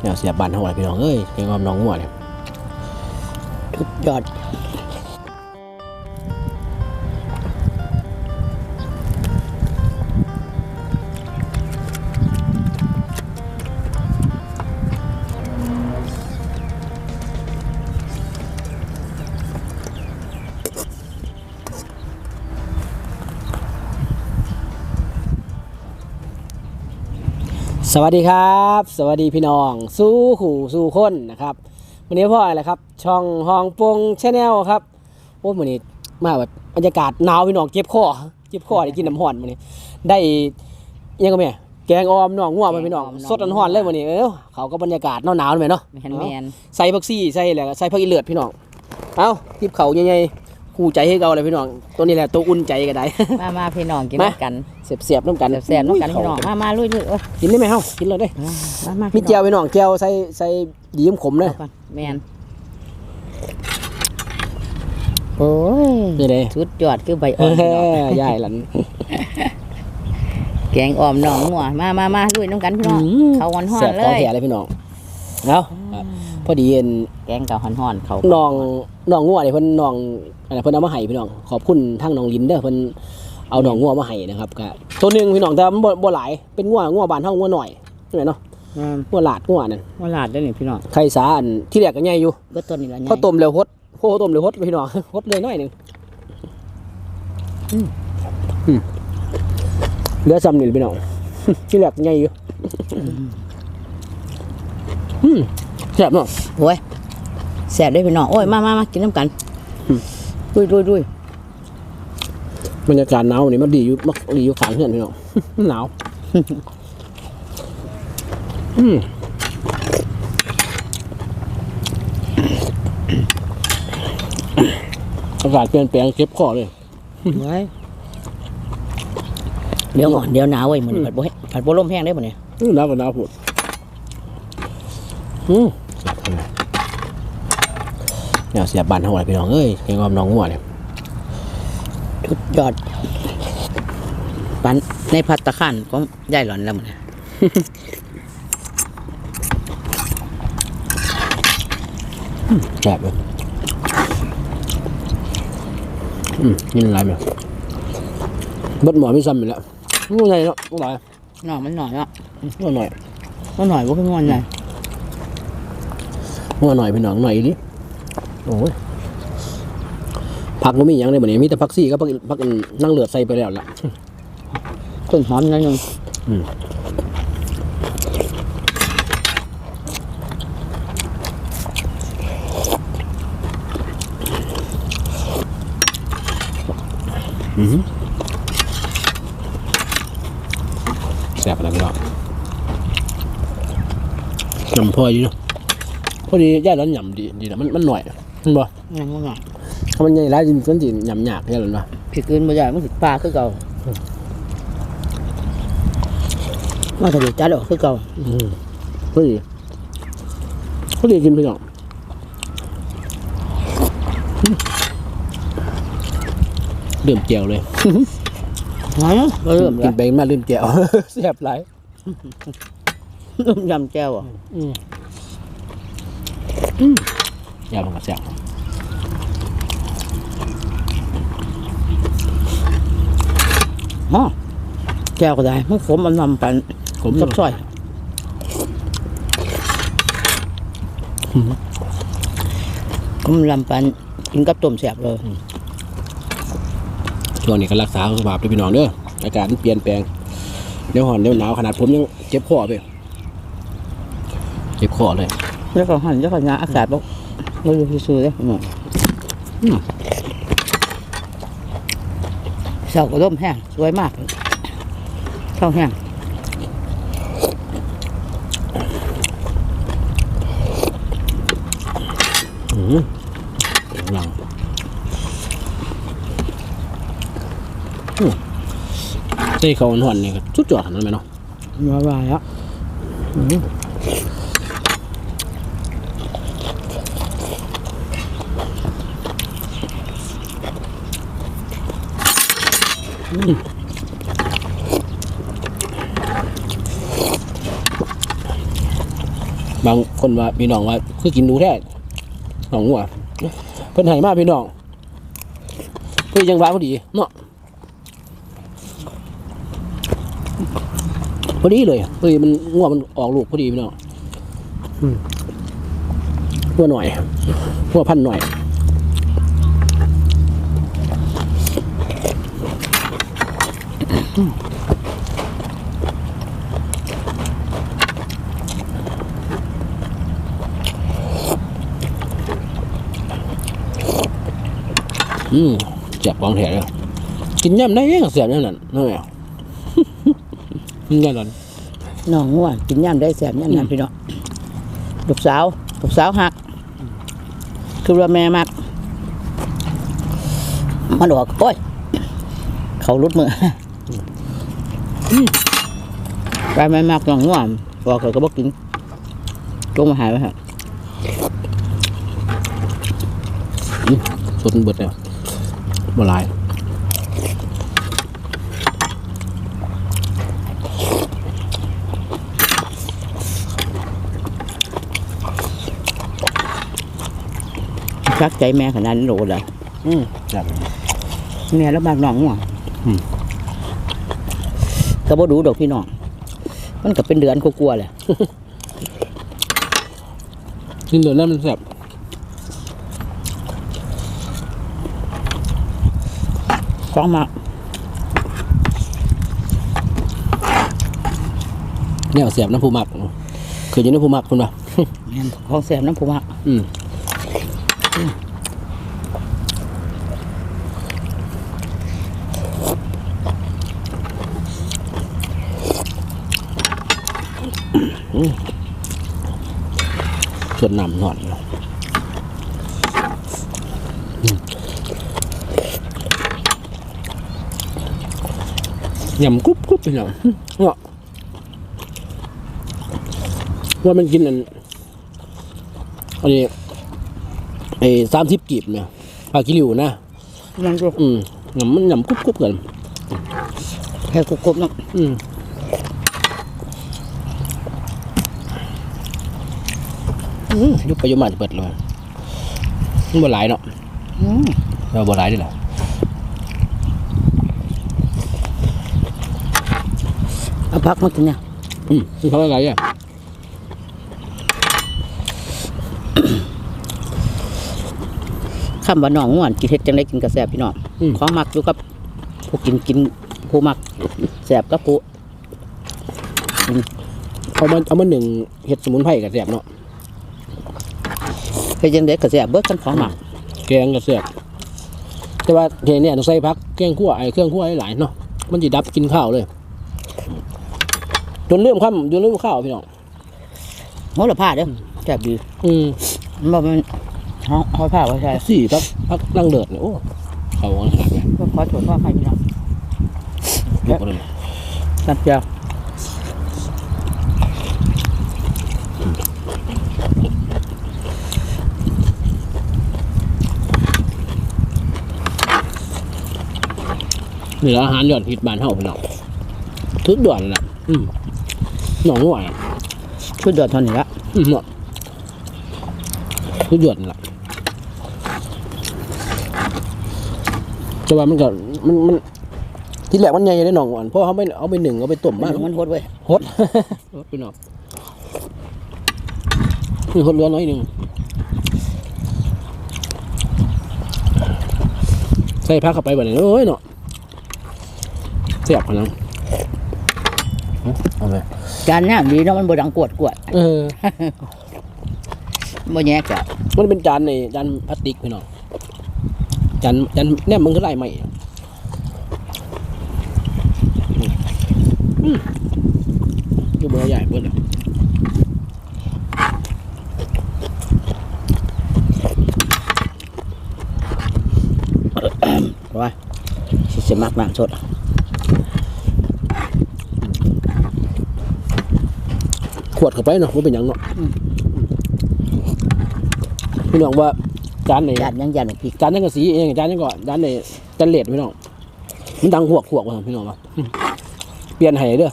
เนี่ยเสียบบันเท่าไหร่พี่น้องเอ้ยแกงออมน้องหัวเนี่ยทุกยอด สวัสดีครับ สวัสดีพี่น้อง สู้ขู่สู้คนนะครับ วันนี้พ่ออะไรครับ ช่องฮองปงชาแนลครับโอ้วันนี้มาแบบบรรยากาศหนาวพี่น้องเจ็บคอเจ็บคอได้กินน้ำห่อนวันนี้ ได้ยังก็แม่แกงออมน้องง่วงมาพี่น้องแกงออมน้องสดร้อนๆเลยวันนี้เอ้าเขาก็บรรยากาศหนาวๆเลยเนาะแมนแมนใส่ผักซี่ใส่อะไรก็ใส่ผักอีเลือดพี่น้องเอ้าทิบเขาใหญ่ๆ คู่ใจให้เราเลยพี่น้อง ตัวนี้แหละตัวอุ่นใจก็ได้ มามาพี่น้องกินมาด้วยกันเสียบๆน้ำกันแซ่บๆน้องกันพี่น้องยมามาลุยลุยโอ้ยกินได้ไหมเฮ้ากินเลยได้มามามีพี่เจียวพี่น้องเจียวใส่ใส่ดีมขมเลยเอาก่อนแมนโอ้ยนี่เลยชุดยอดคือใบอ่เออนพี่น้องอยายหลันแกงอ่อมหนองหัวมามามาลุยน้องกันพี่น้องเขาหอนหอแสนบเลของยแถเลยพี่น้องเอาพอดีเอ็นแกงเก่าหอนหอนเขาน้อง น้องงัวเนี่ยเพิ่นน้องอะไรเพิ่นเอามาให้พี่น้องขอบคุณทั้งน้องลินเด้อเพิ่นเอาน้องงัวมาให้นะครับก็ตัวหนึงพี่น้องแต่มันบ่บ่หลายเป็นงัวงัวบ้านเฮางัวหน่อยใช่ไหมเนาะแม่นงัวหลาดงัวนั่นว่าลาดได้อนี่พี่น้องไข่สาอันที่แรกก็ใหญ่อยู่ เบิดต้นนี่ละพอต้มแล้วฮดโพต้มแล้วฮดพี่น้อง ฮดเลยหน่อยหนึงอืม อืมเหลือซ้ำนี่พี่น้อง ที่แรกใหญ่อยู่อืมแซ่บเนาะโอ้ย แซ่บได้อพี่น้องโอ้ยมามามากินน้ำกันอืมลุยลุยลุยบรรยากาศหนาวนี่มันดีอยู่มักดีอยู่ขางเหือนพี่น้องมันหนาวอืมอากาศเปลี่ยนแปลงเจ็บคอเลยไว้เดี๋ยวก่อนเดี๋ยวหนาวเว้ยมันผัดบ่ให้ผัดบ่ลมแห้งได้บ่เนี่ยอื้อหนาวกับหนาวปวดอืม เนี่ยเสียบบันเท่าไหร่พี่น้องเอ้ยแกงออมน้องงัวเนี่ยชุดยอดปันในพัตตาคารของยายหลอนแล้วมันแซ่บเลยอืมกินอะไรเนี่ยเบดหมอไม่ซ้ำอยู่แล้วงูใหญ่เนาะงูหลายหน่อยมันหน่อยอะงูหน่อยมันหน่อยว่าเป็นงอนใหญ่งูหน่อยพี่น้องหน่อยอีนี่ โอ้ยผักก็มีอย่างเลยเหมือนนี้มีแต่ผักซี่ก็ผักผักนั่งเหลือดใส่ไปแล้วล่ะต้นหอมนิดนึงแซ่บอะไรพี่น้องยำพอดีเนาะพอดีย่าร้อนยำดีดีนะมันมันหน่อยมัน บ่ยังมันหน่อยถ้ามันใหญ่ร้ายจริงจริงยำหยาบแค่นั้นปะผิดเกินบ่ใหญ่มันสิปลาคือเก่ามันก็สิจัดออกคือเก่าอืมพอดีพอดีกินพี่น้องอืมเริ่มเจียวเลยหอมบ่เริ่มเลกิยนไปมาลืมแก้วแซ่บหลายเริ่มยำแจ่วอะ ยำมันก็แซ่บฮะแจ่วก็ได้มันขมมันนำปันผมซับซ้อยขมลำปันกินกับต้มแซ่บเลยช่วงนี้ก็รักษาสุขภาพด้วยพี่น้องเด้ออากาศมันเปลี่ยนแปลงเดี๋ยวหอนเดี๋ยวหนาวขนาดผมยังเจ็บคอไปเจ็บคอเลยแล้วก็หั่นแล้วก็ยาอากาศบ่ บ่อยู่ซื่อๆเด้อหมอืมเสาก็ร่มแห้งสวยมากเท่าแห้งอืมหลังอืมใส่เขาหอนนี่ก็สุดยอดขนาดนั้นไหมเนาะมาวาแล้วอ บางคนว่าพี่น้องว่าคือกินดูแท้หนองหัวเพิ่นให้มาพี่น้องเพื่อยังหวานพอดีเนาะพอดีเลยเฮ้ยมันง่วงมันออกลูกพอดีพี่น้องอืมหัวหน่อยหัวพันหน่อย อืมเจ็บของแถเลยกินย่ำได้ยังเสียบนั่นน่ะนั่นแหละกินย่ำนั่นน้องง่วงกินย่ำได้แสบย่ำนั้นพี่น้องลูกสาวลูกสาวหัก คือว่าแม่มักมันบอกโอ้ย เขารุดมือ ไปแม่มักน้องง่วงบอกเขาก็บอกกินจงมาหายไปฮะสุดเบิดเลยบ่หลายชักใจแม่ขนาดนั้นโหลดเลยอืมจับแม่แล้วมากน้องง่วงอืม ก็บ่ดูดอกพี่น้อง มันก็เป็นเดือนกลัวๆแหละกินเหลือแล้วมันแซ่บฟ้องมาแนวเสียบน้ำผู้มักคืออยู่น้ำผู้มักคุณป่ะแม่นของแสบน้ำผู้มักอืม ส่วนน้ำหน่อยอืมยำกรุบกรุบไปหน่อยเนาะว่ามันกินอันอันนี้ไอ้สามสิบกีบเนี่ยปลากิริวนะมันก็อืมยำมันยำกรุบกรุบกันแค่กรุบๆเนาะอืมอืม ยุบไปยุบมาจะเปิดเลยมันบ่หลายเนาะอืมเราบ่หลายเด้หรอเอาพักมากินเนี่ยอืมมันเขาอะไรอะคำว่าน้องง่วนกินเฮ็ดจังไดกินกระแสบพี่น้องอืมของมักอยู่กับผู้กินกินผู้มักแสบกับผู้เอามาเอามาหนึ่งเห็ดสมุนไพรกับแซ่บเนาะเฮ็ดจังไดกระแสบเบิดกันของมักแกงกับแซ่บแต่ว่าเทเนี่ยต้องใส่พักแกงคั่วไอ้เครื่องคั่วหลายๆเนาะมันจะดับกินข้าวเลยจนเริ่มค่ำจนเริ่มข้าวพี่น้องโหระพาเด้อแซ่บดี อืมมันบ่มันหอหอผ้าว่าใช่สี่พักพักนั่งเดือดเนี่ยโอ้เขาขนาดเลยขอโทษว่าใครพี่น้อง ยกเลยจับเจ้า นี่แหละอาหารยอดฮิตบ้านเฮาพี่น้องทุกด่วนน่ะอืมหนองหวายชุดเดือดเท่านี้ละอืมเนาะทุกด่วนน่ะแต่ว่ามันก็มันมันที่แรกมันใหญ่ได้หนองหวานเพราะเขาไม่เอาไปหนึ่งเอาไปต้มมากมันโหดเว้ยฮดฮดพี่น้องนี่ฮดเรือน้อยหนึ่งใส่พักเข้าไปแบบนี้โอ้ยเนาะ เสียบขนาดเอาไปจานเนี่ยดีเนาะมันบ่ดังกวดกวดเออ บ่แยกจ้ะมันเป็นจานในจานพลาสติกพี่น้องจานจานเนี่ยมึงก็ไล่ใหม่อืมอยู่เบอร์ใหญ่เบอร์เลยว่าสิสิมักน้ำสดข วดเข้าไปเนาะว่าเป็นหยังเนาะพี่น้องว่าจานไหนจานยังยันพริกจานนั่นก็สีเองจานนั่นก็จานไหนจานเลดพี่น้องมันดังหวกหวกว่ะพี่น้องว่าอืมเปลี่ยนให้เด้อ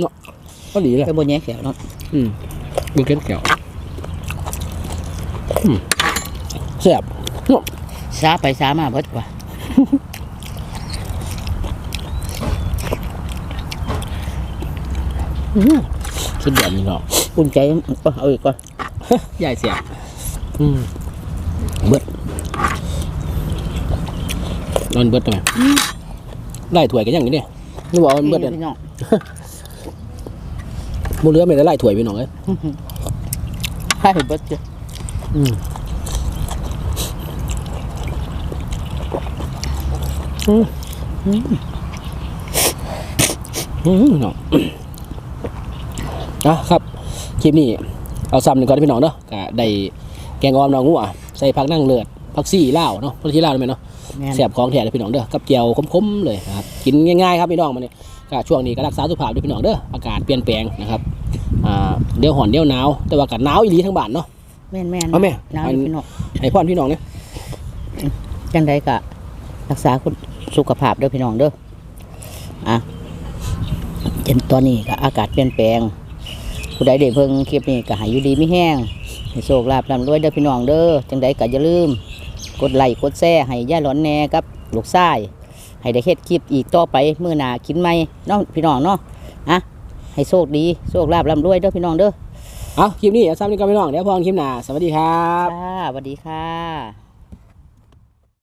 เนาะก็ดีเลย ไปบ่แยกแขวเนาะอืมมึงเก็ตแก้วแซ่บเนาะซาไปซามาเบิดกว่า สุดยอดนี่เนาะอุ่นใจก็เอาอีกก่อนใหญ่เสียบอืมเบิดนอนเบิดทำไมไล่ถ้วยกันอย่างนี้เนี่ยนี่บอกว่ามันเบิดเนี่ยพี่น้องมูเรือไม่ได้ไล่ถ้วยพี่น้องเอ้ยให้เบิดจ้ะอืมอืมอืมอืมพี่น้อง อะครับคลิปนี้เอาซ้ำหนึ่งก่อนนะพี่น้องเนาะก็ได้แกงออมน้องงัวใส่ผักนั่งเลือดผักซี่ลาวเนาะผักซี่ลาวได้ไหมเนาะแม่นแสบของแท้เลยพี่น้องเด้อกับเจียวคมๆเลยนะครับกินง่ายๆครับพี่น้องมันนี่ก็ช่วงนี้ก็รักษาสุขภาพด้วยพี่น้องเด้ออากาศเปลี่ยนแปลงนะครับอ่าเดี๋ยวห่อนเดี๋ยวหนาวแต่ว่าก็หนาวอีหลีทั้งบ้านเนาะแม่นแม่นเอาแม่น้ำอยู่พี่น้องให้พ่อนพี่น้องเนี่ยจังไดก็รักษาคุณสุขภาพเด้อพี่น้องเด้ออะเจนตอนนี้ก็อากาศเปลี่ยนแปลง ผู้ใดได้เพิ่งคลิปนี้ก็ให้อยู่ดีไม่แห้งให้โชคลาภร่ำรวยเด้อพี่น้องเด้อจังไดก็อย่าลืม กดไลค์กดแชร์ให้ย่าหลอนแหน่กับลูกชายให้ได้เฮ็ดคลิปอีกต่อไปมื้อหน้ากินใหม่เนาะพี่น้องเนาะอะให้โชคดีโชคลาภร่ำรวยเด้อพี่น้องเด้อเอาคลิปนี้เอาซ้ำนี่ก่อนพี่น้องเดี๋ยวพอกันคลิปหน้าสวัสดีครับ ค่ะสวัสดีค่ะ